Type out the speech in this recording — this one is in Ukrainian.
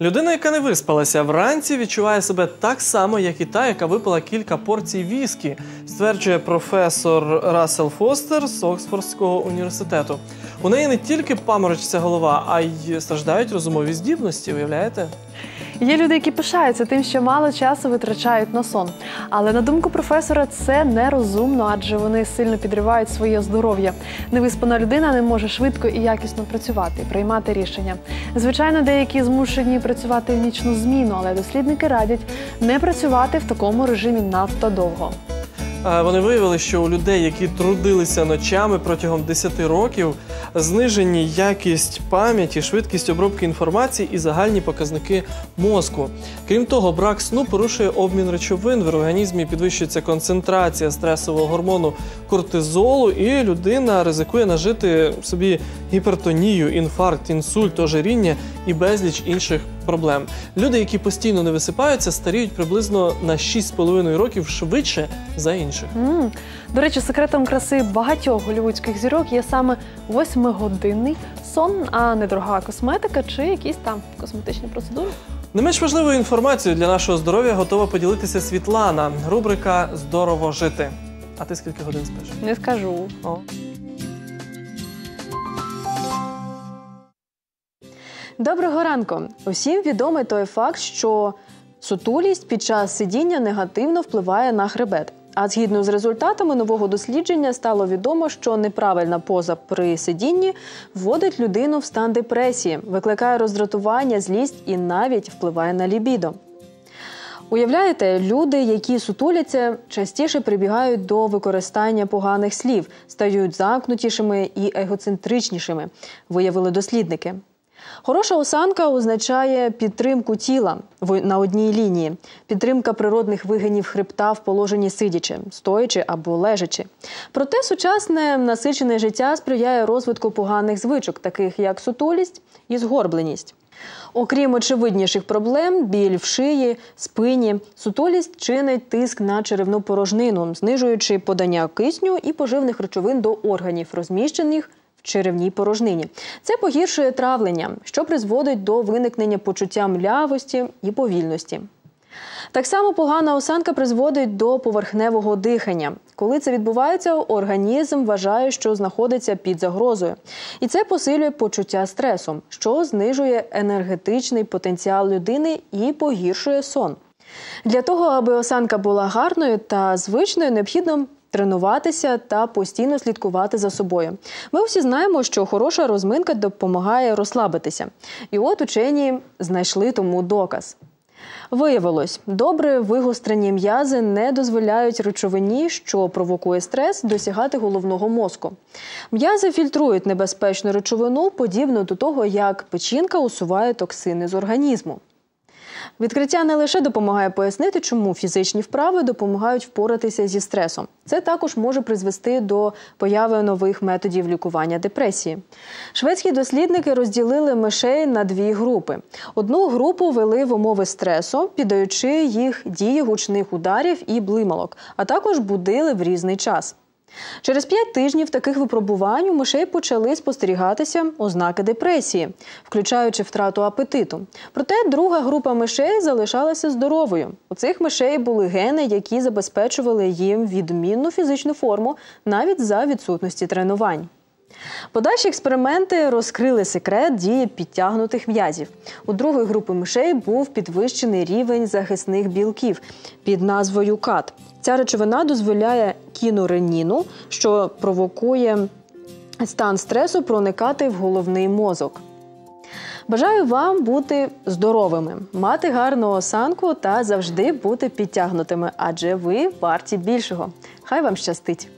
Людина, яка не виспалася вранці, відчуває себе так само, як і та, яка випила кілька порцій віскі, стверджує професор Рассел Фостер з Оксфордського університету. У неї не тільки паморочиться голова, а й страждають розумові здібності. Уявляєте? Є люди, які пишаються тим, що мало часу витрачають на сон. Але на думку професора, це нерозумно, адже вони сильно підривають своє здоров'я. Невиспана людина не може швидко і якісно працювати, приймати рішення. Звичайно, деякі змушені працювати в нічну зміну, але дослідники радять не працювати в такому режимі надто довго. Вони виявили, що у людей, які трудилися ночами протягом 10 років, знижені якість пам'яті, швидкість обробки інформації і загальні показники мозку. Крім того, брак сну порушує обмін речовин в організмі, підвищується концентрація стресового гормону кортизолу, і людина ризикує нажити собі гіпертонію, інфаркт, інсульт, ожиріння і безліч інших проблем. Люди, які постійно не висипаються, старіють приблизно на 6,5 років швидше за інших. М До речі, секретом краси багатьох голівудських зірок є саме восьмигодинний сон, а не дорога косметика чи якісь там косметичні процедури. Не менш важливою інформацією для нашого здоров'я готова поділитися Світлана. Рубрика Здорово жити. А ти скільки годин спиш? Не скажу. О. Доброго ранку! Усім відомий той факт, що сутулість під час сидіння негативно впливає на хребет. А згідно з результатами нового дослідження стало відомо, що неправильна поза при сидінні вводить людину в стан депресії, викликає роздратування, злість і навіть впливає на лібідо. Уявляєте, люди, які сутуляться, частіше прибігають до використання поганих слів, стають замкнутішими і егоцентричнішими, виявили дослідники. Хороша осанка означає підтримку тіла на одній лінії, підтримка природних вигинів хребта в положенні сидячи, стоячи або лежачи. Проте сучасне насичене життя сприяє розвитку поганих звичок, таких як сутулість і згорбленість. Окрім очевидніших проблем, біль в шиї, спині, сутулість чинить тиск на черевну порожнину, знижуючи подання кисню і поживних речовин до органів, розміщених черевній порожнині. Це погіршує травлення, що призводить до виникнення почуття млявості і повільності. Так само погана осанка призводить до поверхневого дихання. Коли це відбувається, організм вважає, що знаходиться під загрозою. І це посилює почуття стресу, що знижує енергетичний потенціал людини і погіршує сон. Для того, аби осанка була гарною та звичною, необхідно тренуватися та постійно слідкувати за собою. Ми всі знаємо, що хороша розминка допомагає розслабитися. І от учені знайшли тому доказ. Виявилось, добре вигострені м'язи не дозволяють речовині, що провокує стрес, досягати головного мозку. М'язи фільтрують небезпечну речовину, подібно до того, як печінка усуває токсини з організму. Відкриття не лише допомагає пояснити, чому фізичні вправи допомагають впоратися зі стресом. Це також може призвести до появи нових методів лікування депресії. Шведські дослідники розділили мишей на дві групи. Одну групу вели в умови стресу, піддаючи їх дії гучних ударів і блималок, а також будили в різний час. Через п'ять тижнів таких випробувань у мишей почали спостерігатися ознаки депресії, включаючи втрату апетиту. Проте друга група мишей залишалася здоровою. У цих мишей були гени, які забезпечували їм відмінну фізичну форму навіть за відсутності тренувань. Подальші експерименти розкрили секрет дії підтягнутих м'язів. У другої групи мишей був підвищений рівень захисних білків під назвою КАТ. Ця речовина дозволяє кінореніну, що провокує стан стресу, проникати в головний мозок. Бажаю вам бути здоровими, мати гарну осанку та завжди бути підтягнутими, адже ви варті більшого. Хай вам щастить!